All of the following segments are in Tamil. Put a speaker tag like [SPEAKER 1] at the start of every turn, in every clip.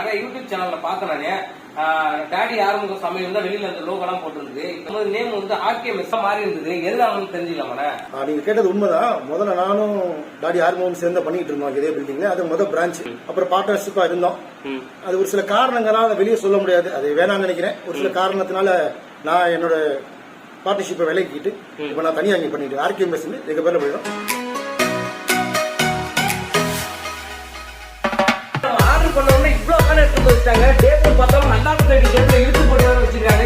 [SPEAKER 1] நிறைய யூடியூப் சேனல்ல நானு. டாடி ஆரம்ப சமையல் தான் வெளியில அந்த லோகோலாம் போட்டுருந்தது. இப்போ நேம் வந்து ஆர்கே மெஸ் மாறி இருந்தது. எதுனாலும் தெரிஞ்சுக்கலாமாண்ணே
[SPEAKER 2] ஆ, நீங்க கேட்டது உண்மைதான். முதல்ல நானும் டாடி ஆர்மோம் சேர்ந்து பண்ணிட்டு இருந்தோம். இதே பில்டிங்ல அது முதல் பிரான்ச் அப்புறம் பார்ட்னர்ஷிப்பா இருந்தோம். அது ஒரு சில காரணங்களால அதை வெளியே சொல்ல முடியாது. அது வேணாம்னு நினைக்கிறேன். ஒரு சில காரணத்தினால நான் என்னோட பார்ட்னர்ஷிப்பை விலக்கிட்டு இப்போ நான் தனியாக இங்கே பண்ணிட்டு ஆர்கே மெஸ் எங்க பேர்ல போயிடும்.
[SPEAKER 1] எடுத்து வந்து வச்சிட்டாங்க. டேபிள் பார்த்தா நல்லா சைடு டேபிள் இழுத்து போட்டு வேற வச்சிருக்காங்க.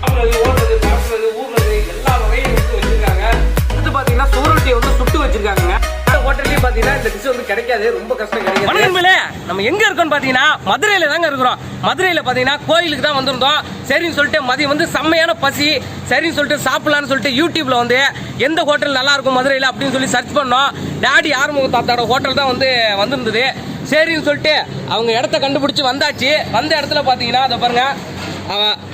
[SPEAKER 1] சாப்பிடுறது ஓடுறது சாப்பிடுறது ஊர்றது எல்லா வகையும் எடுத்து வச்சிருக்காங்க. அடுத்து பாத்தீங்கன்னா சோரட்டியை வந்து சுட்டு வச்சிருக்காங்க ஹோட்டல்லயும் பார்த்தீங்கன்னா இந்த டிஷ் வந்து கிடைக்காது. ரொம்ப கஷ்டம் கிடைக்காது வணக்கங்களே நம்ம எங்க இருக்கோம்னு பார்த்தீங்கன்னா மதுரையில தாங்க இருக்கிறோம். மதுரையில் பார்த்தீங்கன்னா கோயிலுக்கு தான் வந்திருந்தோம். சரின்னு சொல்லிட்டு மதியம் வந்து செம்மையான பசி. சரின்னு சொல்லிட்டு சாப்பிடலாம்னு சொல்லிட்டு யூடியூப்பில் வந்து எந்த ஹோட்டல் நல்லா இருக்கும் மதுரையில அப்படின்னு சொல்லி சர்ச் பண்ணோம். டாடி ஆறுமுக தாத்தாவோட ஹோட்டல் தான் வந்து வந்திருந்தது. சரின்னு சொல்லிட்டு அவங்க இடத்த கண்டுபிடிச்சு வந்தாச்சு. வந்த இடத்துல பாத்தீங்கன்னா அதை பாருங்க.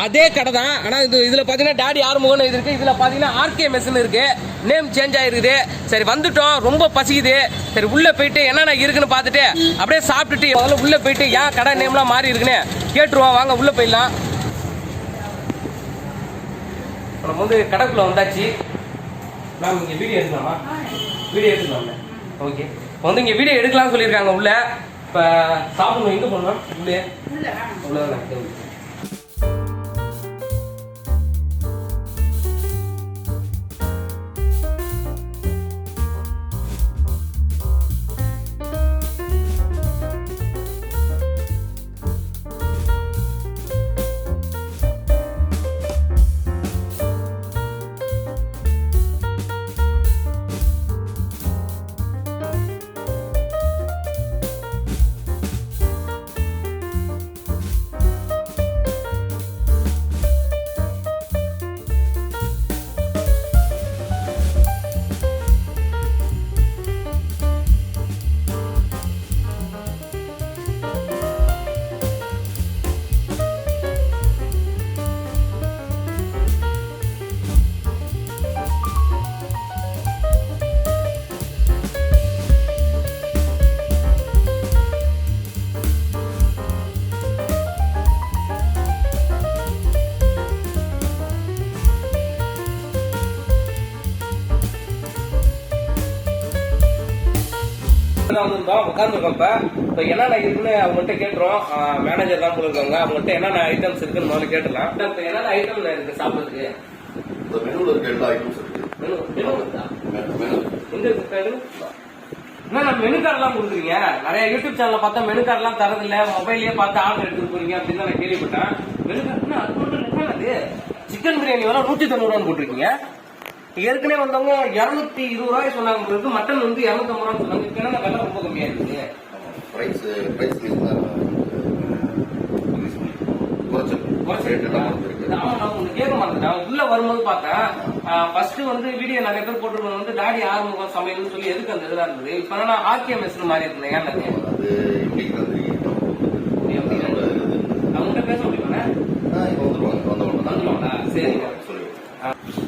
[SPEAKER 1] அதே கடை தான் ஆனா இது இதுல பாத்தீங்கன்னா டாடி ஆறுமுகம்னு இது இருக்கு இதுல பாத்தீங்கன்னா ஆர்கே மெஸ்னு இருக்கு. நேம் சேஞ்ச் ஆயிருக்குது. சரி வந்துட்டோம். ரொம்ப பசிக்குது. சரி உள்ள போயிட்டு என்னென்ன இருக்குன்னு பார்த்துட்டு அப்படியே சாப்பிட்டுட்டு முதல்ல உள்ள போயிட்டு ஏன் கடை நேம்லாம் மாறி இருக்குன்னு கேட்டுருவோம். வாங்க உள்ள போயிடலாம். நம்ம வந்து கடைக்குள்ள வந்தாச்சு. மேம் இங்க வீடியோ எடுக்கலாமா? வீடியோ எடுக்கலாமா ஓகே. இப்போ வந்து இங்க வீடியோ எடுக்கலாம்னு சொல்லியிருக்காங்க உள்ள. இப்போ சாப்பிடணும். எங்க போகணும்? உள்ளே. உள்ளதான் வந்திருந்தோம் உட்காந்துருக்கோம் இப்ப இப்ப என்னென்ன இருக்குன்னு அவங்கள்ட்ட கேட்டுறோம். மேனேஜர் தான் இருக்காங்க அவங்கள்ட்ட என்னென்ன ஐட்டம்ஸ் இருக்குன்னு முதல்ல கேட்டுலாம் இப்ப என்னென்ன ஐட்டம் இருக்கு சாப்பிடுறதுக்கு?
[SPEAKER 3] இந்த மெனுவில் இருக்க எல்லா ஐட்டம்ஸ் இருக்கு.
[SPEAKER 1] மெனு மெனு இருக்கா?
[SPEAKER 3] மெனு மெனு
[SPEAKER 1] எங்க இருக்கு மெனு என்ன மெனு கார்டெல்லாம் கொடுக்குறீங்க? நிறைய யூடியூப் சேனல்ல பார்த்தா மெனு கார்டெல்லாம் தரதில்ல. மொபைல்லயே பார்த்து ஆர்டர் எடுத்துட்டு போறீங்க அப்படின்னு நான் கேள்விப்பட்டேன். மெனு கார்டுனா அது சிக்கன் பிரியாணி வர நூத்தி தொண்ணூறு ரூபான்னு போட்டிருக்கீங்க. ஏற்கனவே வந்தவங்க இருநூத்தி இருபது ரூபாய் சொன்னாங்க மட்டன் வந்து இருநூத்தி ஐம்பது ரூபாய் சொன்னாங்க இப்ப விலை ரொம்ப கம்மியா இருக்குது?
[SPEAKER 3] ப்ரைஸ் ப்ரைஸ் இருக்கு
[SPEAKER 1] உள்ள வரும்போது பார்த்தேன். ஃபர்ஸ்ட் வந்து வீடியோ நிறைய பேர் போட்டுருக்கோம் வந்து டாடி ஆறுமுகம் சமையல்னு சொல்லி எதுக்கு அந்த இதெல்லாம் இருந்தது? இப்ப நான் எஸ் மாதிரி இருந்தேன் ஏன் அது?
[SPEAKER 3] அது இன்னைக்கு தான் தெரியும் அதோட இது
[SPEAKER 1] அவங்ககிட்ட பேச முடியுமா
[SPEAKER 3] ஆ, இப்போ வந்துருவாங்க வந்தவங்க
[SPEAKER 1] வந்துருவாங்களா? சரிங்க.
[SPEAKER 3] சொல்லி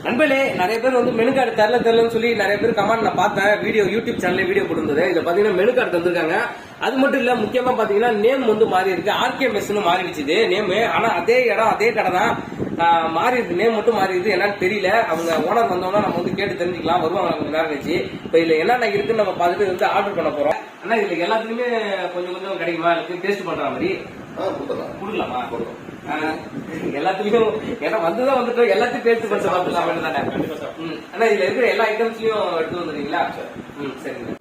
[SPEAKER 1] நண்பர்களே நிறைய பேர் வந்து மெனு கார்டு தரல தரலன்னு சொல்லி நிறைய பேர் கமெண்ட் நான் பார்த்தேன். வீடியோ யூடியூப் சேனல்ல வீடியோ போட்டிருந்தது. இதுல பாத்தீங்கன்னா மெனு கார்டு தந்திருக்காங்க அது மட்டும் இல்ல முக்கியமா பாத்தீங்கன்னா நேம் வந்து மாறி இருக்கு. ஆர்கே மெஸ்னு மாறிடுச்சு நேம் ஆனா அதே இடம் அதே கடை தான் மாறி இருக்கு. நேம் மட்டும் மாறி இருக்கு. என்னன்னு தெரியல. அவங்க ஓனர் வந்தோம்னா நம்ம வந்து கேட்டு தெரிஞ்சுக்கலாம். வருவாங்க கொஞ்ச நேரம் கழிச்சு இப்ப இதுல என்னென்ன இருக்குன்னு நம்ம பார்த்துட்டு வந்து ஆர்டர் பண்ண போறோம். ஆனா இதுல எல்லாத்துலயுமே கொஞ்சம் கொஞ்சம் கிடைக்குமா? டேஸ்ட் பண்ற மாதிரி? கொடுக்கலாமா?
[SPEAKER 3] கொடுக்கலாம்.
[SPEAKER 1] எல்லாத்துலயும் ஏன்னா வந்துதான் வந்துட்டோம் எல்லாத்தையும் டேஸ்ட் பண்ணி சாப்பிடலாம் தானே ம். ஆனா இதுல இருக்கிற எல்லா ஐட்டம்ஸ்லயும் எடுத்து வந்துடுறீங்களா? ம் சரிங்க.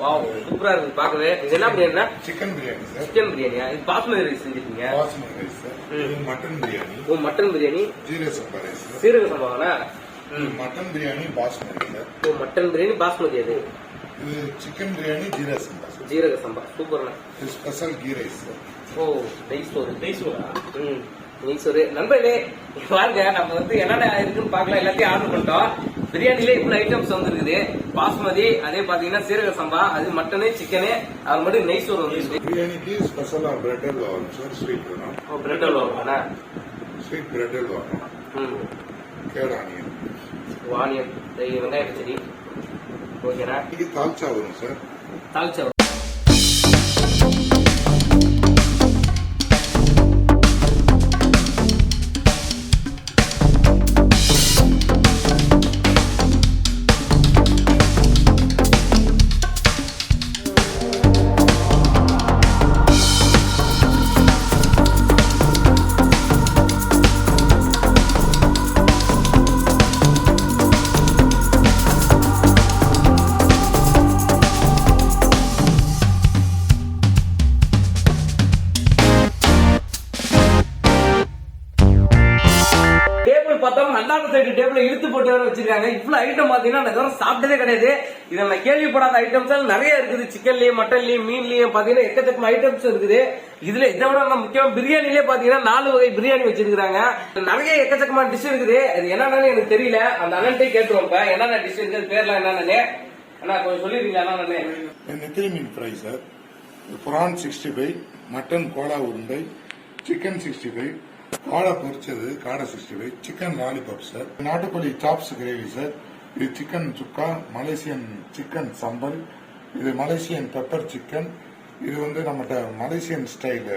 [SPEAKER 1] வாவ் சூப்பரா இருக்கு பார்க்கவே. இது என்ன பிரியாணினா
[SPEAKER 4] சிக்கன் பிரியாணி
[SPEAKER 1] சிக்கன் பிரியாணியா இது பாஸ்மதி ரைஸ் செஞ்சிருக்கீங்க.
[SPEAKER 4] பாஸ்மதி ரைஸ் இது mutton biryani
[SPEAKER 1] oh mutton biryani
[SPEAKER 4] Jeeraga Samba rice sir
[SPEAKER 1] Seeraga சம்பாவனா?
[SPEAKER 4] Mutton biryani basmati
[SPEAKER 1] ஓ மட்டன் பிரியாணி பாஸ்மதி அது.
[SPEAKER 4] சிக்கன் பிரியாணி ஜீரக சம்பா
[SPEAKER 1] ஜீரக சம்பா. சூப்பர்ண்ணா.
[SPEAKER 4] Special ghee rice sir
[SPEAKER 1] oh நெய் சோறு நெய் சோறா ம் நெய் சோறு நண்பர்களே பாருங்க நம்ம வந்து என்னென்ன இருக்குன்னு பார்க்கலாம். எல்லாத்தையும் ஆர்டர் பண்ணிட்டோம். பிரியாணிலே இவ்வளவு ஐட்டம்ஸ் வந்துருக்குது. பாஸ்மதி அதே பாத்தீங்கன்னா சீரக சம்பா அது மட்டனு சிக்கனு அது மட்டும் நெய் சோறு வந்துருக்கு
[SPEAKER 4] பிரியாணிக்கு ஸ்பெஷலா பிரெட் அல்வா வரும் சார் ஸ்வீட் வேணும்.
[SPEAKER 1] ஓ பிரெட் அல்வா வேணா
[SPEAKER 4] ஸ்வீட் பிரெட் அல்வா
[SPEAKER 1] ம்.
[SPEAKER 4] கேட் ஆனியன்
[SPEAKER 1] ஆனியன் வெங்காய பச்சடி. ஓகேண்ணா.
[SPEAKER 4] இன்னைக்கு தால்ச்சா வரும் சார்
[SPEAKER 1] தாளிச்சா போட்டு வேற வச்சிருக்காங்க. இவ்வளவு ஐட்டம் பாத்தீங்கன்னா நான் சாப்பிட்டதே கிடையாது. இதை நான் கேள்விப்படாத ஐட்டம்ஸ் எல்லாம் நிறைய இருக்குது. சிக்கன்லயும் மட்டன்லயும் மீன்லயும் பாத்தீங்கன்னா எக்கச்சக்கமா ஐட்டம்ஸ் இருக்குது. இதுல இதை விட முக்கியம் பிரியாணிலே பாத்தீங்கன்னா நாலு வகை பிரியாணி வச்சிருக்காங்க நிறைய எக்கச்சக்கமான டிஷ் இருக்குது. அது என்னன்னு எனக்கு தெரியல. அந்த அண்ணன்ட்டே கேட்டுருவோம் இப்ப. என்னென்ன டிஷ் இருக்குது பேர்லாம் என்னன்னு அண்ணா கொஞ்சம் சொல்லிருக்கீங்களா அண்ணா
[SPEAKER 4] நெத்திலி மீன் fry sir prawn sixty five mutton Cola உருண்டை சிக்கன் சிக்ஸ்டி ஃபைவ் காடை பொரிச்சது காடை sixty five chicken lollipop sir நாட்டுக்கோழி சாப்ஸ் கிரேவி சார் இது சிக்கன் சுக்கா மலேசியன் சிக்கன் சம்பல் இது மலேசியன் பெப்பர் சிக்கன் இது வந்து நம்மகிட்ட மலேசியன் ஸ்டைல்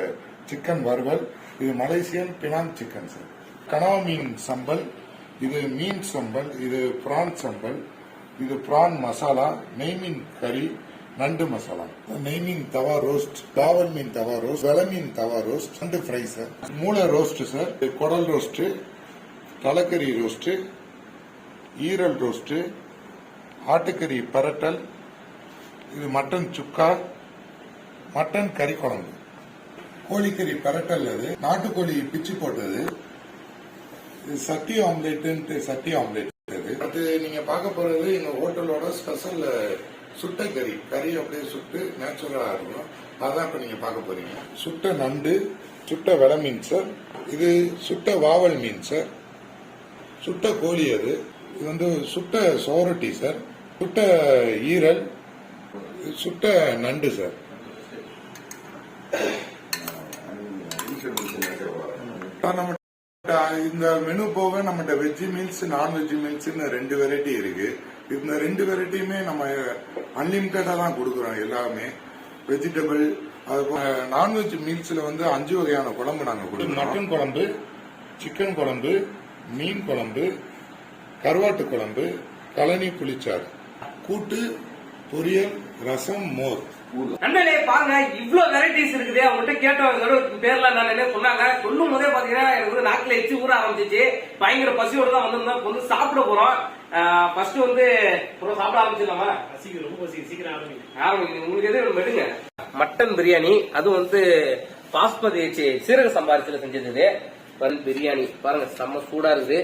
[SPEAKER 4] சிக்கன் வறுவல் இது மலேசியன் பினாங் சிக்கன் சார் கனவா மீன் சம்பல் இது மீன் சம்பல் இது பிரான் சம்பல் இது பிரான் மசாலா நெய் மீன் கறி நண்டு மசாலா. நெய் மீன் தவா ரோஸ்ட் தாவல் மீன் தவா ரோஸ்ட் வெள மீன் தவா ரோஸ்ட் நண்டு ஃப்ரை சார் மூளை ரோஸ்ட் சார் குடல் ரோஸ்ட் தலைக்கறி ரோஸ்ட் ஈரல் ரோஸ்ட் ஆட்டுக்கறி பரட்டல் இது மட்டன் சுக்கா மட்டன் கறி குழம்பு. கோழிக்கறி பரட்டல் அது நாட்டுக்கோழி பிச்சு போட்டது சட்டி ஆம்லேட் சட்டி ஆம்லேட் அது. அது நீங்க பார்க்க போறது எங்க ஹோட்டலோட ஸ்பெஷல் சுட்ட கறி. கறி அப்படியே சுட்டு நேச்சுரலா இருக்கும் அதான் இப்ப நீங்க பார்க்க போறீங்க. சுட்ட நண்டு சுட்ட வெலை மீன் சார் இது சுட்ட வாவல் மீன் சார் சுட்ட கோழி அது. இது வந்து சுட்ட சோரட்டி சார் சுட்ட ஈரல். சுட்ட நண்டு சார் நம்ம இந்த மெனு போக நம்மகிட்ட வெஜ் மீல்ஸ் நான்வெஜ் மீல்ஸ்னு ரெண்டு வெரைட்டி இருக்கு. இந்த ரெண்டு வெரைட்டியுமே நம்ம அன்லிமிட்டடா தான் கொடுக்குறோம் எல்லாமே. வெஜிடபிள் அது நான்வெஜ் மீல்ஸ்ல வந்து அஞ்சு வகையான குழம்பு நாங்க கொடுக்குறோம். மட்டன் குழம்பு சிக்கன் குழம்பு மீன் குழம்பு கருவாட்டு குழம்பு கழனி புளிச்சாறு கூட்டு பொரியல் ரசம் மோர்.
[SPEAKER 1] நண்பர்களே பாருங்க இவ்வளவு வெரைட்டிஸ் இருக்குது. அவங்ககிட்ட கேட்டவங்க பேர்ல நான் என்ன சொன்னாங்க. சொல்லும் போதே பாத்தீங்கன்னா எனக்கு வந்து நாக்குல எச்சு ஊற ஆரம்பிச்சிச்சு. பயங்கர பசியோட தான் வந்திருந்தோம். வந்து சாப்பிட போறோம். ஃபர்ஸ்ட் வந்து சாப்பிட ஆரம்பிச்சிடலாமா? ஆரம்பிக்குது. உங்களுக்கு எது மெடுங்க மட்டன் பிரியாணி அது வந்து பாஸ்மதி சீரக சம்பாரிச்சில செஞ்சது. வந்து பிரியாணி. பாருங்க செம்ம சூடா இருக்குது.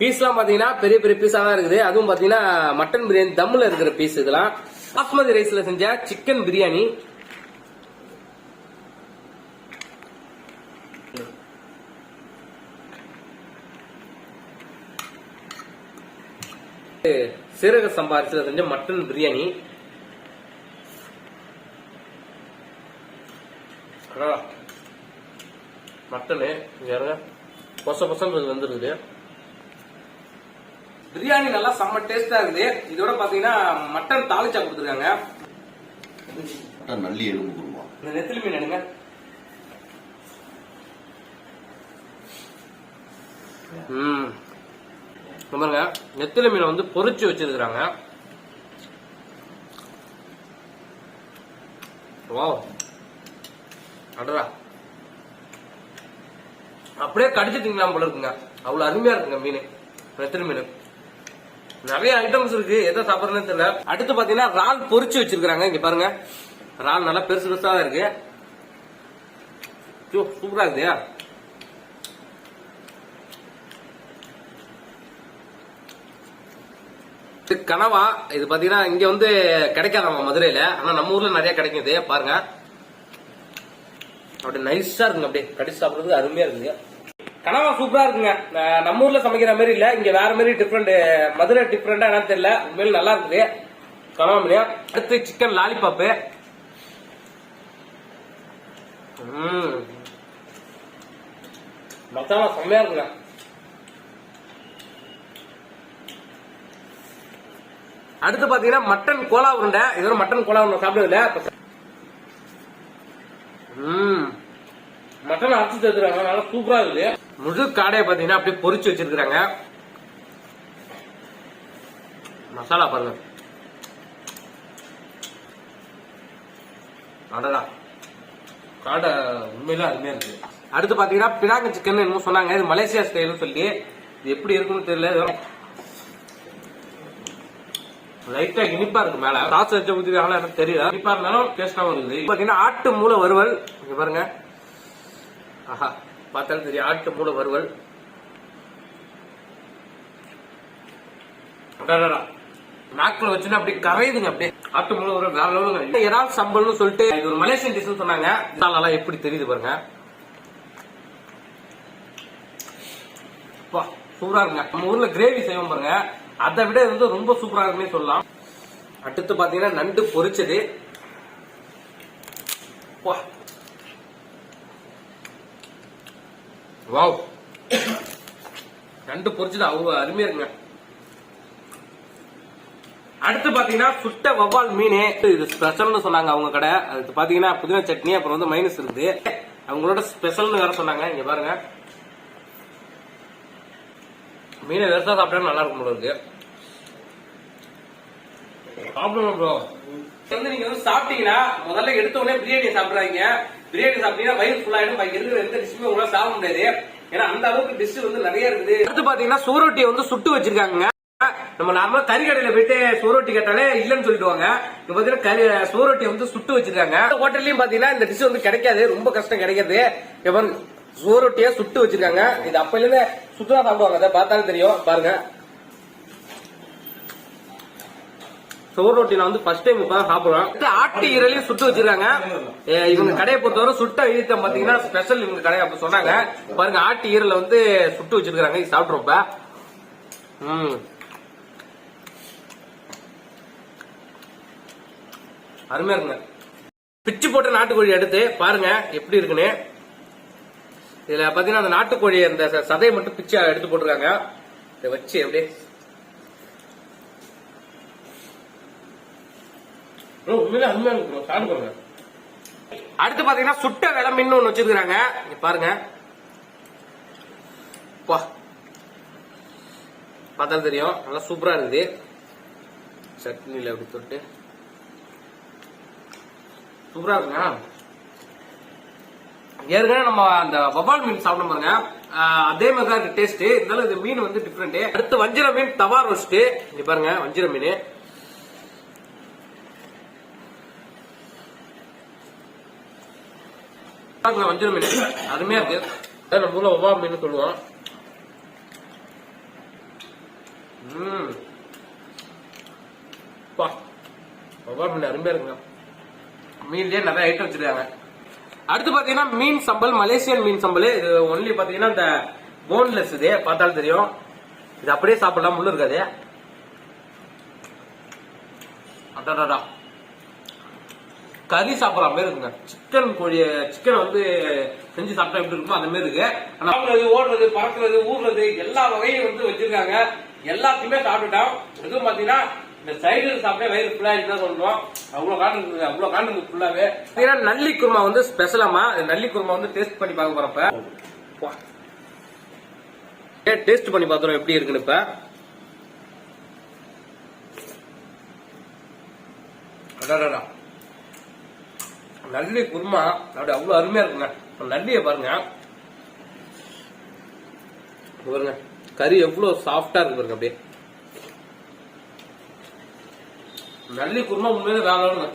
[SPEAKER 1] பீஸ்லாம் பாத்தீங்கன்னா பெரிய பெரிய பீஸா தான் இருக்குது. அதுவும் பாத்தீங்கன்னா மட்டன் பிரியாணி தம்ல இருக்கிற பீஸ் இதெல்லாம். பாஸ்மதி ரைஸ்ல செஞ்ச சிக்கன் பிரியாணி. சீரக சம்பாரிச்சில செஞ்ச மட்டன் பிரியாணி. ஆனா, மட்டனு இங்க பாருங்க. பொச பொசன்றது வந்துருது பிரியாணி நல்லா செம்ம டேஸ்டா இருக்குது. இதோட பாத்தீங்கன்னா மட்டன் தாளிச்சா கொடுத்துருக்காங்க.
[SPEAKER 3] நல்லி எலும்பு குருமா.
[SPEAKER 1] இந்த நெத்திலி மீன் எடுங்க. ம். பாருங்க. நெத்திலி மீனை வந்து பொரிச்சு வச்சிருக்காங்க வாவ். அடடா. அப்படியே கடிச்சு திங்கலாம் போல இருக்குங்க. அவ்வளவு அருமையா இருக்குங்க மீன். நெத்திலி மீன். நிறைய ஐட்டம்ஸ் இருக்கு. எதை சாப்பிட்றதுன்னு தெரியல. அடுத்து பாத்தீங்கன்னா இறால் பொரிச்சு வச்சிருக்காங்க இங்க பாருங்க. ரால் நல்லா பெருசு பெருசா தான் இருக்கு. சூப்பரா இருக்குயா இது கனவா. இது பாத்தீங்கன்னா இங்க வந்து கிடைக்காதாமா மதுரையில. ஆனா நம்ம ஊர்ல நிறைய கிடைக்குது. பாருங்க. அப்படியே நைஸா இருக்குங்க. அப்படியே கடிச்சு சாப்பிடுறதுக்கு அருமையா இருக்குங்க கனவா சூப்பரா இருக்குங்க. நம்ம ஊர்ல சமைக்கிற மாதிரி இல்ல. இங்க வேற மாதிரி டிஃப்ரெண்ட் மதுரை டிஃப்ரெண்டா என்னன்னு தெரியல. உண்மையில நல்லா இருக்குது. கனவா மீன் அடுத்து சிக்கன் லாலிபாப்பு மசாலா செம்மையா இருக்குங்க. அடுத்து பாத்தீங்கன்னா மட்டன் கோலா உருண்டை. இது மட்டன் கோலா உருண்டை சாப்பிடுறது மட்டன் அரைச்சு தருறாங்க நல்லா சூப்பரா இருக்குது. முழு காடையை பாத்தீங்கன்னா அப்படியே பொரிச்சு வச்சிருக்காங்க மசாலா பாருங்க. அடடா. காடை உண்மையில அருமையா இருக்கு. அடுத்து பாத்தீங்கன்னா பினாக்கு சிக்கன் என்னமோ சொன்னாங்க. இது மலேசியா ஸ்டைல்னு சொல்லி. இது எப்படி இருக்குன்னு தெரியல. லைட்டா இனிப்பா இருக்கு மேல. சாஸ் வச்ச ஊத்திருக்காங்களா எனக்கு தெரியல. இனிப்பா இருந்தாலும் டேஸ்டாவும் இருக்குது பாத்தீங்கன்னா ஆட்டு மூளை வறுவல். பாருங்க. ஆஹா. பார்த்தாலும் தெரியும் ஆட்டு மூணு வறுவல் நாக்கில் நாக்குல வச்சுன்னா அப்படியே கரையுதுங்க அப்படியே ஆட்டு மூணு வறுவல் வேற லெவலுங்க. இறால் சம்பல்னு சொல்லிட்டு இது ஒரு மலேசியன் டிஷ்னு சொன்னாங்க. நல்லா எப்படி தெரியுது பாருங்க. அப்பா, சூப்பரா இருக்குங்க. நம்ம ஊர்ல கிரேவி செய்வோம் பாருங்க. அதை விட இது வந்து ரொம்ப சூப்பரா இருக்குன்னே சொல்லலாம். அடுத்து பாத்தீங்கன்னா நண்டு பொரிச்சது. அப்பா. வாவ். நண்டு பொரிச்சது அவ்வளவு அருமையா இருக்குங்க. அடுத்து பாத்தீங்கன்னா சுட்ட வவ்வால் மீன். இது ஸ்பெஷல்னு சொன்னாங்க அவங்க கடை. அது பாத்தீங்கன்னா புதினா சட்னி அப்புறம் வந்து மைனஸ் இருக்குது அவங்களோட ஸ்பெஷல்னு வேற சொன்னாங்க. இங்க பாருங்க. மீனை வெறுத்தா சாப்பிட்டா நல்லா இருக்கும் போல இருக்கு. சாப்பிடுங்க ப்ரோ வந்து நீங்க வந்து சாப்பிட்டீங்கன்னா முதல்ல எடுத்த உடனே பிரியாணி சாப்பிடுறாங்க பிரியாணி சாப்பிட்டீங்கன்னா வயிறு ஃபுல்லாயிடும் இருக்கிற எந்த டிஷ்ஷுமே உங்களால சாப்பிட முடியாது. ஏன்னா அந்த அளவுக்கு டிஷ் வந்து நிறைய இருக்குது. அடுத்து பாத்தீங்கன்னா சோரோட்டியை வந்து சுட்டு வச்சிருக்காங்க நம்ம நார்மலா கறி கடையில போயிட்டு சோரோட்டி கேட்டாலே இல்லன்னு சொல்லிடுவாங்க. இப்ப பாத்தீங்கன்னா கறி சோரோட்டி வந்து சுட்டு வச்சிருக்காங்க. ஹோட்டல்லயும் பாத்தீங்கன்னா இந்த டிஷ் வந்து கிடைக்காது. ரொம்ப கஷ்டம் கிடைக்கிறது. இப்ப பாருங்க, சோரோட்டியா சுட்டு வச்சிருக்காங்க. இது அப்பையில இருந்து சுட்டுதான் சாப்பிடுவாங்க. அதை பார்த்தாலும் தெரியும். பாருங்க. சோறு ரொட்டில வந்து ஃபர்ஸ்ட் டைம் இப்ப சாப்பிடுறோம். ஆட்டு ஈரலையும் சுட்டு வச்சிருக்காங்க. இவங்க கடையை பொறுத்தவரை சுட்ட ஈரத்தை பாத்தீங்கன்னா ஸ்பெஷல் இவங்க கடையை அப்படி சொன்னாங்க. பாருங்க ஆட்டு ஈரல வந்து சுட்டு வச்சிருக்காங்க. இது சாப்பிடுறோம் இப்ப. ம். அருமையா இருக்குங்க. பிச்சு போட்ட நாட்டுக்கோழி எடுத்து பாருங்க எப்படி இருக்குன்னு. இதுல பாத்தீங்கன்னா அந்த நாட்டுக்கோழி அந்த சதையை மட்டும் பிச்சு எடுத்து போட்டிருக்காங்க. இதை வச்சு அப்படியே bro, உண்மையிலே அருமையா இருக்கு bro. சாப்பிட்டு பாருங்க. அடுத்து பாத்தீங்கன்னா சுட்ட விலை மீன் ஒண்ணு வச்சிருக்காங்க இங்க பாருங்க. வா. பார்த்தா தெரியும். நல்லா சூப்பரா இருக்குது. சட்னியில் அப்படி தொட்டு. சூப்பரா இருக்குங்க ஏற்கனவே நம்ம அந்த வவால் மீன் சாப்பிட பாருங்க. அதே மாதிரி தான் இருக்கு டேஸ்ட் இருந்தாலும் இந்த மீன் வந்து டிஃப்ரெண்ட் அடுத்து வஞ்சிர மீன் தவா ரோஸ்ட் இங்க பாருங்க வஞ்சிர மீன். பாருங்க, மீன். அருமையா இருக்கு. நம்ம ஊர்ல ஒவ்வா மீன் சொல்லுவோம். ம் மீன் அருமையா இருக்குங்க. மீன்லயே நிறைய ஐட்டம் வச்சிருக்காங்க. அடுத்து பாத்தீங்கன்னா மீன் சம்பல் மலேசியன் மீன் சம்பல். இது ஒன்லி பாத்தீங்கன்னா இந்த போன்லெஸ் இது. பார்த்தாலும் தெரியும். இது அப்படியே சாப்பிடலாம். முள்ளு இருக்காது. அடாடாடா. கறி சாப்பிடற மாதிரி இருக்குங்க. சிக்கன் கோழி சிக்கன் வந்து செஞ்சு சாப்பிட்டா எப்படி இருக்குமோ அந்த மாதிரி இருக்கு. ஆனா ஓடுறது பறக்குறது ஊடுறது எல்லா வகையும் வந்து வச்சிருக்காங்க. எல்லாத்தையுமே சாப்பிட்டுட்டோம். எதுவும் பாத்தீங்கன்னா இந்த சைடு சாப்பிட்டே வயிறு ஃபுல்லா தான் சொல்றோம். அவ்வளவு காண்டு இருக்குது அவ்வளவு காண்டு இருக்குது ஃபுல்லாவே பாத்தீங்கன்னா நல்லி குருமா வந்து ஸ்பெஷலாமா நல்லி குருமா வந்து டேஸ்ட் பண்ணி பார்க்க போறப்ப டேஸ்ட் பண்ணி பாத்துறோம் எப்படி இருக்குன்னு இப்ப. நல்லி குருமா. அப்படி அவ்வளவு அருமையா இருக்குங்க. நல்லிய பாருங்க. பாருங்க. கறி எவ்வளவு சாஃப்டா இருக்கு பாருங்க அப்படியே. நல்லி குருமா உண்மையிலே வேற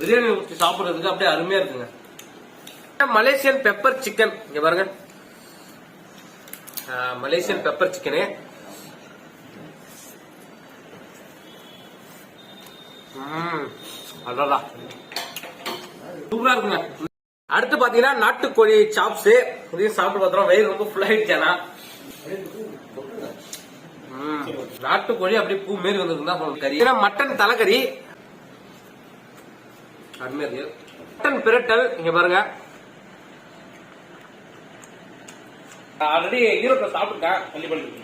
[SPEAKER 1] பிரியாணி ஊற்றி சாப்பிடுறதுக்கு அப்படியே அருமையா இருக்குங்க. மலேசியன் பெப்பர் சிக்கன் இங்க பாருங்க. மலேசியன் பெப்பர் சிக்கனு ம் அடடா. சூப்பரா இருக்குங்க. அடுத்து பாத்தீங்கன்னா நாட்டுக்கோழி சாப்ஸ் இதையும் சாப்பிட்டு பார்த்தோம் வயிறு ரொம்ப ஃபுல் ஆயிடுச்சானா நாட்டுக்கோழி அப்படியே பூ மாரி வந்திருக்கு தான் கறி. ஏன்னா மட்டன் தலைக்கறி. அருமையா இருக்கு. மட்டன் பிரட்டல். இங்க பாருங்க. ஆல்ரெடி ஈரோட்ல சாப்பிட்டேன்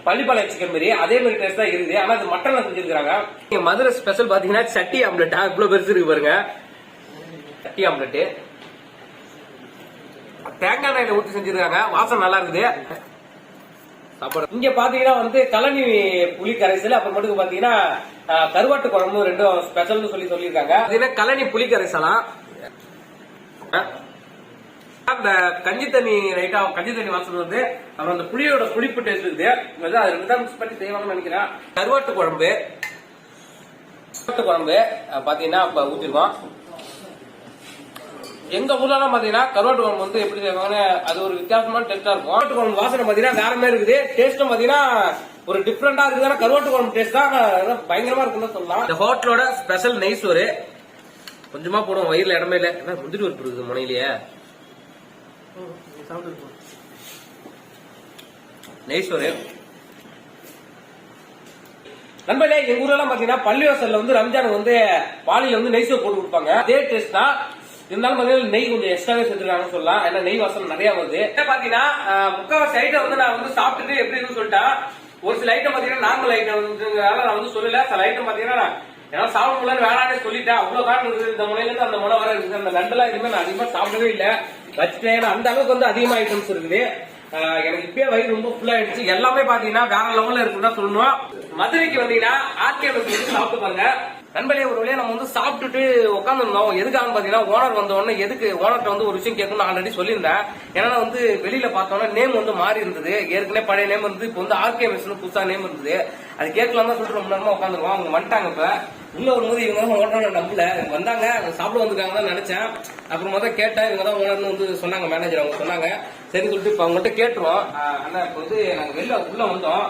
[SPEAKER 1] பள்ளிப்பாளையம் சிக்கன் மாதிரி அதே மாதிரி டேஸ்ட் தான் இருக்குது. ஆனா அது மட்டன்ல செஞ்சிருக்காங்க மதுரை ஸ்பெஷல் பாத்தீங்கன்னா சட்டி ஆம்லெட்டா இவ்வளவு பெருசு இருக்கு பாருங்க. தட்டி ஆம்லெட் தேங்காய் எண்ணெயில ஊத்தி செஞ்சிருக்காங்க. வாசம் நல்லா இருக்குது. சாப்பாடு. இங்க பாத்தீங்கன்னா வந்து கழனி புளி கரைசல் அப்புறமேட்டுக்கு பாத்தீங்கன்னா கருவாட்டு குழம்பு ரெண்டும் ஸ்பெஷல்னு சொல்லி சொல்லியிருக்காங்க. கலனி கழனி புளி கரைசலாம் அந்த கஞ்சி தண்ணி ரைட்டா கஞ்சி தண்ணி வாசல் வந்து அப்புறம் அந்த புளியோட புளிப்பு டேஸ்ட் இருக்குது. அது ரெண்டு தான் மிக்ஸ் பண்ணி செய்வாங்கன்னு நினைக்கிறேன். கருவாட்டு குழம்பு. கருவாட்டு குழம்பு பாத்தீங்கன்னா ஊத்திருக்கோம் எங்க ஊர்லலாம் பாத்தீங்கன்னா கருவாட்டு குழம்பு வந்து எப்படி செய்வாங்கன்னு அது ஒரு வித்தியாசமான டேஸ்டா இருக்கும். கருவாட்டு குழம்பு வாசனை பாத்தீங்கன்னா வேற மாதிரி இருக்குது. டேஸ்டும் பாத்தீங்கன்னா ஒரு டிஃப்ரெண்டா இருக்குது கருவாட்டு குழம்பு டேஸ்ட் தான் பயங்கரமா இருக்குன்னு சொல்லலாம். இந்த ஹோட்டலோட ஸ்பெஷல் நெய் சோறு கொஞ்சமா போடும் வயிறுல இடமே இல்ல. ஏன்னா முந்திரி ஒரு இருக்குது முனையிலேயே. நெய் சோறு நண்பர்களே எங்க ஊர்ல எல்லாம் பாத்தீங்கன்னா பள்ளிவாசல்ல வந்து ரம்ஜான் வந்து பாலியில வந்து நெய் சோறு போட்டு கொடுப்பாங்க. அதே டேஸ்ட் தான் இருந்தாலும் பாத்தீங்கன்னா நெய் கொஞ்சம் எக்ஸ்ட்ராவே செஞ்சிருக்காங்கன்னு சொல்லலாம். ஏன்னா நெய் வாசனை நிறைய வருது. என்ன பாத்தீங்கன்னா முக்கால் ஐட்டம் வந்து நான் வந்து சாப்பிட்டுட்டு எப்படி இருக்குன்னு சொல்லிட்டேன் ஒரு சில ஐட்டம் பாத்தீங்கன்னா நார்மல் ஐட்டம் நான் வந்து சொல்லல. சில ஐட்டம் பாத்தீங்கன்னா நான் ஏன்னா சாப்பிட முடியல வேணான்னு சொல்லிட்டேன். அவ்வளவு காரணம் இருக்குது. இந்த முனையில இருந்து அந்த முனை வர இருக்குது. அந்த நண்டெல்லாம் எதுவுமே நான் அதிகமா சாப்பிடவே இல்ல. வச்சுட்டேன். ஏன்னா அந்த அளவுக்கு வந்து அதிகமா ஐட்டம்ஸ் இருக்குது. எனக்கு இப்பயே வயிறு ரொம்ப ஃபுல்லா ஆயிடுச்சு. எல்லாமே பாத்தீங்கன்னா வேற லெவல்ல இருக்குன்னு தான் சொல்லணும். மதுரைக்கு வந்தீங்கன்னா ஆர்கே வந்து சாப்பிட்டு பாருங்க. நண்பர்களே ஒரு வழியா நம்ம வந்து சாப்பிட்டுட்டு உட்காந்துருந்தோம் எதுக்காக பாத்தீங்கன்னா ஓனர் வந்த உடனே எதுக்கு ஓனர்கிட்ட வந்து ஒரு விஷயம் கேட்கணும் ஆல்ரெடி சொல்லியிருந்தேன். ஏன்னா வந்து வெளியில பார்த்தோம்னா நேம் வந்து மாறி இருந்தது. ஏற்கனவே பழைய நேம் இருந்தது இப்போ வந்து ஆர்கே மிஷன் புதுசா நேம் இருந்தது. அது கேட்கலாம் தான் சொல்லிட்டு ரொம்ப நேரமா உட்காந்துருவோம் அவங்க வந்துட்டாங்க இப்ப. உள்ள வரும்போது இவங்க தான் ஓனர் நம்பல. இவங்க வந்தாங்க சாப்பிட வந்துருக்காங்க தான் நினைச்சேன். அப்புறமா தான் கேட்டேன். இவங்க தான் ஓனர்னு வந்து சொன்னாங்க மேனேஜர் அவங்க சொன்னாங்க. சரி சொல்லிட்டு இப்ப அவங்ககிட்ட கேட்டுருவோம். ஆனா இப்போ வந்து நாங்க வெளில உள்ள வந்தோம்.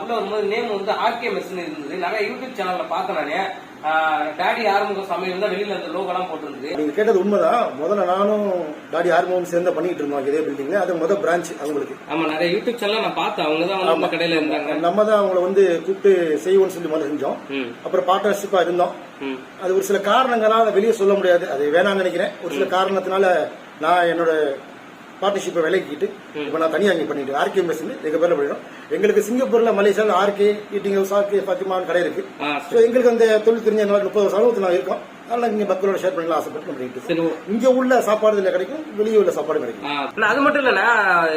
[SPEAKER 1] உள்ள வரும்போது நேம் வந்து ஆர்கே மெஸ்னு இருந்தது. நிறைய யூடியூப் சேனல்ல பார்த்தேன் நானு. டாடி ஆரம்ப சமையல் தான் வெளியில அந்த லோகோலாம் போட்டிருந்தது.
[SPEAKER 2] நீங்க கேட்டது உண்மைதான். முதல்ல நானும் டாடி ஆர்மோம் சேர்ந்து பண்ணிட்டு இருந்தோம். இதே பில்டிங்ல அது முதல் பிரான்ச் அவங்களுக்கு.
[SPEAKER 1] ஆமா நிறைய யூடியூப் சேனல் நான் பார்த்தேன். அவங்க தான் நம்ம கடையில இருந்தாங்க.
[SPEAKER 2] நம்ம தான் அவங்கள வந்து கூப்பிட்டு செய்வோம்னு சொல்லி முதல்ல செஞ்சோம். அப்புறம் பார்ட்னர்ஷிப்பா இருந்தோம். அது ஒரு சில காரணங்களால வெளியே சொல்ல முடியாது. அது வேணாம்னு நினைக்கிறேன். ஒரு சில காரணத்தினால நான் என்னோட பார்ட்னர்ஷிப்பை விலக்கிட்டு இப்போ நான் தனியாக இங்கே பண்ணிட்டு ஆர்கே மெஸ் எங்க பேர்ல பண்ணிடுறோம் எங்களுக்கு சிங்கப்பூர்ல மலேசியாவில் ஆர்கே ஈட்டிங் ஹவுஸ் ஆர்கே ஃபாத்திமான் கடை இருக்கு. ஸோ எங்களுக்கு அந்த தொழில் தெரிஞ்ச முப்பது வருஷம் அனுபவத்தில் நான் இருக்கோம். அதனால இங்க மக்களோட ஷேர் பண்ணலாம் ஆசைப்பட்டு பண்ணிட்டு இங்க உள்ள சாப்பாடு இதுல கிடைக்கும் வெளியே உள்ள சாப்பாடு கிடைக்கும்.
[SPEAKER 1] அது மட்டும் இல்லண்ணா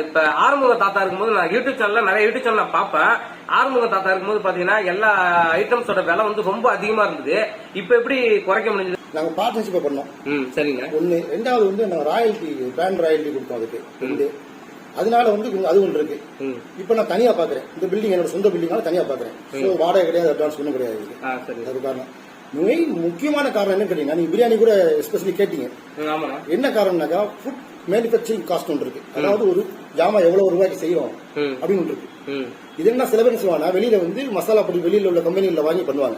[SPEAKER 1] இப்ப ஆறுமுக தாத்தா இருக்கும்போது நான் யூடியூப் சேனல்ல நிறைய யூடியூப் சேனல் நான் பார்ப்பேன். ஆறுமுக தாத்தா இருக்கும்போது பாத்தீங்கன்னா எல்லா ஐட்டம்ஸோட விலை வந்து ரொம்ப அதிகமா இருந்தது. இப்ப எப்படி குறைக்க முடிஞ்சது?
[SPEAKER 2] நாங்க பார்ட்னர்ஷிப்பை பண்ணோம்.
[SPEAKER 1] ம் சரிங்க.
[SPEAKER 2] ஒண்ணு ரெண்டாவது வந்து நாங்க ராயல்டி பேண்ட் ராயல்டி கொடுத்தோம் அதுக்கு ரெண்டு. அதனால வந்து அது ஒன்று இருக்கு. இப்போ நான் தனியா பாக்குறேன். இந்த பில்டிங் என்னோட சொந்த பில்டிங்னால தனியா பாக்குறேன். ஸோ வாடகை கிடையாது அட்வான்ஸ் ஒன்றும் கிடையாது அது காரணம். மெயின் முக்கியமான காரணம் என்ன கேட்டீங்கன்னா நீங்க பிரியாணி கூட எஸ்பெஷலி கேட்டீங்க. என்ன காரணம்னாக்கா ஃபுட் மேனுஃபேக்சரிங் காஸ்ட் ஒன்று இருக்கு. அதாவது ஒரு ஜாமா எவ்வளவு ரூபாய்க்கு செய்யறோம்
[SPEAKER 1] ம்.
[SPEAKER 2] அப்படின்னு ஒன்று இருக்கு. இது என்ன சில பேர் செய்வாங்கன்னா வெளியில வந்து மசாலா பொடி வெளியில உள்ள கம்பெனில வாங்கி பண்ணுவாங்க.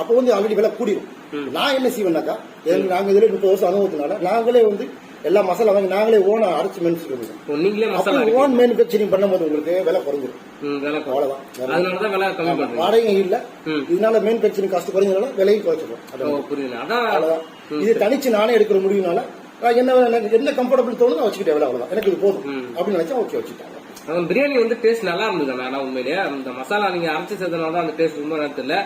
[SPEAKER 2] அப்போ வந்து ஆல்ரெடி விலை கூடிரும். நான் என்ன செய்வேன்னாக்கா நாங்க இதுல முப்பது வருஷம் அனுபவத்தினால நாங்களே வந்து எல்லா மசாலா வாங்கி நாங்களே ஓனா அரைச்சு மேனுஃபேக்சர்
[SPEAKER 1] ஓ, நீங்களே மசாலா
[SPEAKER 2] ஓன் மேனுஃபேக்சரிங் பண்ணும்போது உங்களுக்கு விலை குறைஞ்சிரும்.
[SPEAKER 1] விலை குறையும்.
[SPEAKER 2] அவ்வளவுதான். வேற
[SPEAKER 1] அதனாலதான் விலை கம்மி பண்றீங்க
[SPEAKER 2] வாடகை இல்ல. இதனால மேனுஃபேக்சரிங் காஸ்ட் குறைஞ்சதுனால விலையும் குறைச்சிடும்
[SPEAKER 1] அதான்.
[SPEAKER 2] அவ்வளவுதான். இது தனிச்சு நானே எடுக்கிற முடியும்னால என்ன என்ன கம்ஃபர்டபுள் தோணுதோ வச்சுக்கிட்டே வேலை அவ்வளவுதான். எனக்கு இது போதும். அப்படின்னு நினைச்சா ஓகே வச்சுட்டாங்க
[SPEAKER 1] பிரியாணி வந்து டேஸ்ட் நல்லா இருந்தது ஆனா உண்மையிலேயே. அந்த மசாலா நீங்க அரைச்சி சேர்த்தனால தான் அந்த டேஸ்ட் ரொம்ப நல்லா தெரியல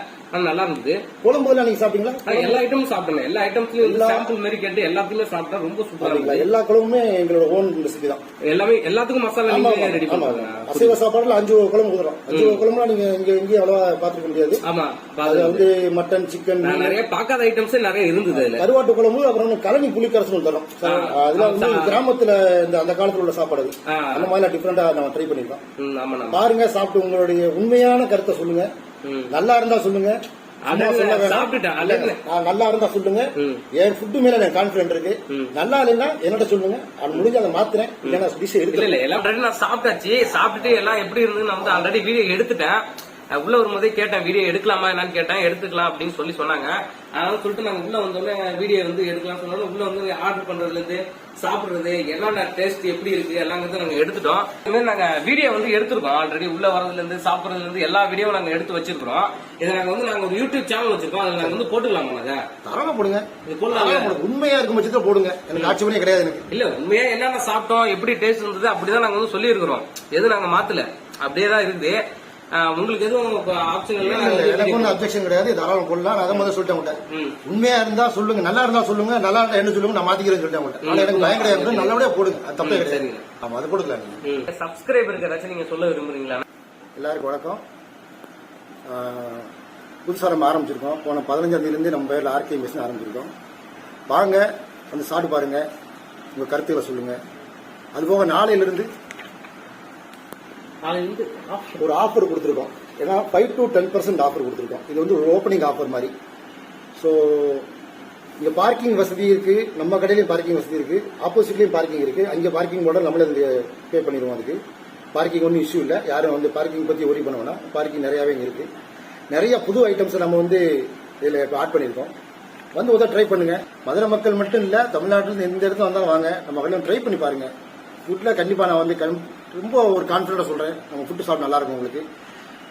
[SPEAKER 1] நல்லா இருந்தது.
[SPEAKER 2] குழம்பு எல்லாம் நீங்க சாப்பிட்டீங்களா?
[SPEAKER 1] எல்லா ஐட்டமும் சாப்பிட்டேன் எல்லா ஐட்டம்ஸ்லயும் சாம்பிள் மாதிரி கேட்டு எல்லாத்தையுமே சாப்பிட்டா ரொம்ப சூப்பரா? இருந்தது.
[SPEAKER 2] எல்லா குழம்புமே எங்களோட ஓன் ரெசிபி தான்.
[SPEAKER 1] எல்லாமே எல்லாத்துக்கும் மசாலா நீங்க ரெடி
[SPEAKER 2] ஆமா.
[SPEAKER 1] பண்ணுவாங்க
[SPEAKER 2] அசைவ சாப்பாடுல அஞ்சு குழம்பு கொடுக்குறோம் அஞ்சு குழம்புலாம் நீங்க இங்க எங்கேயும் அவ்வளவா பாத்துக்க முடியாது.
[SPEAKER 1] ஆமா
[SPEAKER 2] அது வந்து மட்டன் சிக்கன்
[SPEAKER 1] நிறைய பார்க்காத ஐட்டம்ஸ் நிறைய இருந்தது
[SPEAKER 2] கருவாட்டு குழம்பு அப்புறம் கழனி புளிக்கரசு தரோம். அதுல வந்து கிராமத்துல இந்த அந்த காலத்துல உள்ள சாப்பாடு. அந்த மாதிரி டிஃபரெண்டா நம்ம ட்ரை பண்ணிருக்கோம். பாருங்க சாப்பிட்டு உங்களுடைய உண்மையான கருத்தை சொல்லுங்க. நல்லா இருந்தா சொல்லுங்க. நல்லா இருந்தா சொல்லுங்க. என் ஃபுட்டு மேல எனக்கு கான்பிடன்ட் இருக்கு. நல்லா இல்லைன்னா என்னட்ட சொல்லுங்க. அது முடிஞ்சு அதை மாத்துறேன். இல்லைன்னா டிஷ்
[SPEAKER 1] இல்ல
[SPEAKER 2] எடுக்கல
[SPEAKER 1] இல்ல எல்லாம் நான் சாப்பிட்டாச்சு. சாப்பிட்டுட்டு எல்லாம் எப்படி இருந்தது நான் வந்து ஆல்ரெடி வீடியோ எடுத்துட்டேன். உள்ள வரும்போதே கேட்டேன் வீடியோ எடுக்கலாமா என்னன்னு கேட்டேன் எடுத்துக்கலாம் அப்படின்னு சொல்லி சொன்னாங்க. அதனால சொல்லிட்டு நாங்க உள்ள வந்தோடனே வீடியோ வந்து எடுக்கலாம் சொன்னோம் உள்ள வந்து ஆர்டர் பண்றதுல இருந்து சாப்பிடுறது என்னென்ன டேஸ்ட் எப்படி இருக்கு எல்லாம் வந்து நாங்க எடுத்துட்டோம். இது மாதிரி நாங்க வீடியோ வந்து எடுத்திருக்கோம். ஆல்ரெடி உள்ள வரதுல இருந்து சாப்பிடுறதுல இருந்து எல்லா வீடியோவும் நாங்க எடுத்து வச்சிருக்கிறோம். இதை நாங்க வந்து நாங்க ஒரு யூடியூப் சேனல் வச்சிருக்கோம். அதுல நாங்க வந்து போட்டுக்கலாமா நாங்க
[SPEAKER 2] தரமா போடுங்க.
[SPEAKER 1] இது போடலாம்.
[SPEAKER 2] உண்மையா இருக்கும் பட்சத்துல போடுங்க. எனக்கு ஆட்சேபனே கிடையாது எனக்கு.
[SPEAKER 1] இல்ல உண்மையா என்னென்ன சாப்பிட்டோம் எப்படி டேஸ்ட் இருந்தது அப்படிதான் நாங்க வந்து சொல்லி இருக்கிறோம் எதுவும் நாங்க மாத்தல? அப்படியே தான் இருக்குது உங்களுக்கு எதுவும் ஆப்ஷன்
[SPEAKER 2] இல்ல, எனக்கு ஒன்றும் அப்செக்ஷன் கிடையாது. தாராளம் நான் அதை முதல்ல சொல்லிட்டேன் உங்கள்கிட்ட. உண்மையா இருந்தா சொல்லுங்க நல்லா இருந்தா சொல்லுங்க நல்லா இருந்தா என்ன சொல்லுங்க நான் மாத்திக்கிறேன்னு சொல்லிட்டேன் உங்கள்கிட்ட எனக்கு பயம் கிடையாது. நல்லபடியா போடுங்க. அது தப்பே கிடையாது. ஆமா அது போடுக்கலாம் நீங்க.
[SPEAKER 1] சப்ஸ்கிரைபருக்கு ஏதாச்சும் நீங்க சொல்ல விரும்புறீங்களா?
[SPEAKER 2] எல்லாருக்கும் வணக்கம். ஆஹ், புதுசா நம்ம ஆரம்பிச்சிருக்கோம். போன பதினஞ்சாம் தேதியிலேருந்து நம்ம பேர்ல ஆர்கே மிஷின் ஆரம்பிச்சிருக்கோம். வாங்க வந்து சாப்பிட்டு பாருங்க. உங்க கருத்துக்களை சொல்லுங்க. அதுபோக நாளையிலிருந்து ஒரு ஆஃபர் கொடுத்துருக்கோம். ஏன்னா five to ten percent offer கொடுத்துருக்கோம். இது வந்து ஒரு ஓப்பனிங் ஆஃபர் மாதிரி. ஸோ இங்கே பார்க்கிங் வசதி இருக்குது நம்ம கடையிலையும் பார்க்கிங் வசதி இருக்குது ஆப்போசிட்லேயும் பார்க்கிங் இருக்குது அங்கே பார்க்கிங் போட நம்மளே பே பண்ணிடுவோம் அதுக்கு. பார்க்கிங் ஒன்றும் இஷ்யூ இல்லை. யாரும் வந்து பார்க்கிங் பற்றி ஒரி பண்ண வேணாம். பார்க்கிங் நிறையாவே இங்கே இருக்குது நிறைய புது ஐட்டம்ஸ் நம்ம வந்து இதில் இப்போ ஆட் பண்ணியிருக்கோம். வந்து உதவ ட்ரை பண்ணுங்க. மதுரை மக்கள் மட்டும் இல்லை தமிழ்நாட்டிலேருந்து எந்த இடத்துல வந்தாலும் வாங்க. நம்ம கடையில் ட்ரை பண்ணி பாருங்க. ஃபுட்டில் கண்டிப்பாக நான் வந்து கண்- ரொம்ப ஒரு கான்பிடண்டா சொல்கிறேன் நம்ம ஃபுட்டு சாப்பிட நல்லா இருக்கும் உங்களுக்கு.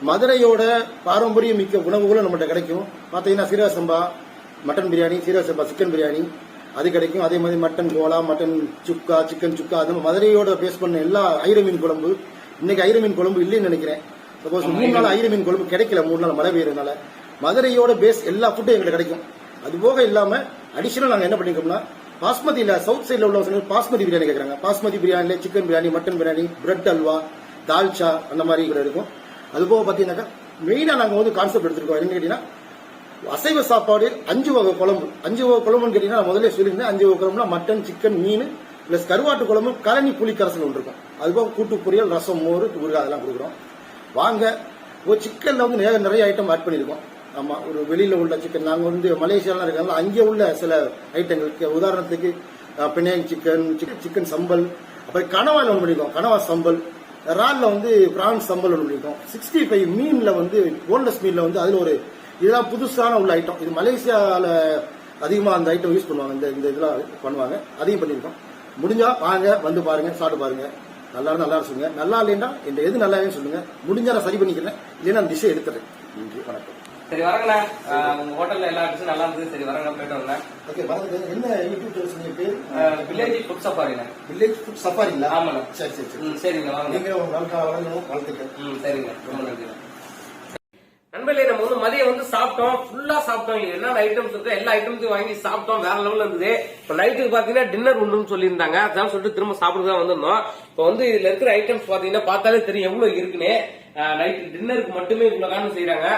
[SPEAKER 2] மதுரையோட பாரம்பரிய மிக்க உணவுகளும் நம்மகிட்ட கிடைக்கும். பார்த்தீங்கன்னா சீரக சம்பா மட்டன் பிரியாணி சீரக சம்பா சிக்கன் பிரியாணி அது கிடைக்கும். அதே மாதிரி மட்டன் கோலா மட்டன் சுக்கா சிக்கன் சுக்கா அது மதுரையோட பேஸ் பண்ண எல்லா ஐர மீன் குழம்பு. இன்னைக்கு ஐர மீன் குழம்பு இல்லைன்னு நினைக்கிறேன். சப்போஸ் மூணு நாள் ஐர மீன் குழம்பு கிடைக்கல மூணு நாள் மழை பெய்யறதுனால. மதுரையோட பேஸ் எல்லா ஃபுட்டும் எங்களுக்கு கிடைக்கும். அது போக இல்லாமல் அடிஷனல் நாங்கள் என்ன பண்ணிக்கோம்னா பாஸ்மதியில் சவுத் சைடில் உள்ளவங்க பாஸ்மதி பிரியாணி கேட்குறாங்க பாஸ்மதி பிரியாணியில் chicken biryani mutton biryani bread halwa dalcha அந்த மாதிரி கூட இருக்கும். அதுபோக பார்த்தீங்கன்னாக்கா மெயினாக நாங்கள் வந்து கான்செப்ட் எடுத்துருக்கோம். என்ன கேட்டீங்கன்னா அசைவ சாப்பாடு அஞ்சு வகை குழம்பு. அஞ்சு வகை குழம்புன்னு கேட்டீங்கன்னா முதல்ல சொல்லியிருந்தேன் அஞ்சு வகை குழம்புனா மட்டன் சிக்கன் மீன் பிளஸ் கருவாட்டு குழம்பு கழனி புளி ஒன்று இருக்கும். அதுபோக கூட்டு பொரியல் ரசம் மோர் ஊறுகாய் அதெல்லாம் கொடுக்குறோம். வாங்க ஒரு சிக்கனில் வந்து நிறைய நிறைய ஐட்டம் ஆட் பண்ணியிருக்கோம். ஆமாம் ஒரு வெளியில உள்ள சிக்கன் நாங்க வந்து மலேசியாலாம் இருக்காங்க அங்கே உள்ள சில ஐட்டங்களுக்கு உதாரணத்துக்கு பினாங் சிக்கன் சிக்கன் சம்பல் அப்புறம் கனவால ஒன்று பண்ணியிருக்கோம் கனவா சம்பல் இறால்ல வந்து பிரான் சம்பல் ஒன்று பண்ணியிருக்கோம் சிக்ஸ்டி ஃபைவ் மீன்ல வந்து போன்லெஸ் மீன்ல வந்து அதுல ஒரு இதெல்லாம் புதுசான உள்ள ஐட்டம் இது மலேசியால அதிகமாக அந்த ஐட்டம் யூஸ் பண்ணுவாங்க. இந்த இந்த இதெல்லாம் பண்ணுவாங்க. அதையும் பண்ணியிருக்கோம் முடிஞ்சா வாங்க வந்து பாருங்க சாப்பிட்டு பாருங்க. நல்லா இருந்தால் நல்லா சொல்லுங்க நல்லா இல்லைன்னா இந்த எது நல்லாவே சொல்லுங்கள் சொல்லுங்க. முடிஞ்சா நான் சரி பண்ணிக்கிறேன். இல்லைன்னா அந்த டிஷ்ஷை எடுத்துறேன். நன்றி வணக்கம்.
[SPEAKER 1] சரி வரங்கண்ணா. உங்க ஹோட்டல்ல எல்லா டிஷ்ஷும் நல்லா இருந்தது. சரி வரங்க போயிட்டு வரேன்
[SPEAKER 2] ஓகே வரது என்ன யூடியூப் சேனல் சொன்னீங்க? பேர்?
[SPEAKER 1] வில்லேஜ் ஃபுட் சஃபாரிண்ணா
[SPEAKER 2] வில்லேஜ் ஃபுட் சஃபாரிங்களா
[SPEAKER 1] ஆமாண்ணா.
[SPEAKER 2] சரி சரி சரி.
[SPEAKER 1] ம் சரிங்க வாங்க
[SPEAKER 2] நீங்க உங்க வாழ்க்கை வளரணும் வாழ்த்துக்கள்.
[SPEAKER 1] ம் சரிங்க. ரொம்ப நன்றி நண்பர்களே நம்ம வந்து மதியம் வந்து சாப்பிட்டோம். ஃபுல்லா சாப்பிட்டோம். என்னென்ன ஐட்டம்ஸ் இருக்கோ எல்லா ஐட்டம்ஸையும் வாங்கி சாப்பிட்டோம். வேற லெவல்ல இருந்தது. இப்ப நைட்டுக்கு பாத்தீங்கன்னா டின்னர் உண்டுன்னு சொல்லியிருந்தாங்க. அதான் சொல்லிட்டு திரும்ப சாப்பிட்டு தான் வந்திருந்தோம். இப்போ வந்து இதுல இருக்கிற ஐட்டம்ஸ் பாத்தீங்கன்னா பார்த்தாலே தெரியும் எவ்வளவு இருக்குன்னு. நைட் டின்னருக்கு மட்டுமே இவ்வளவு காரணம் செய்யறாங்க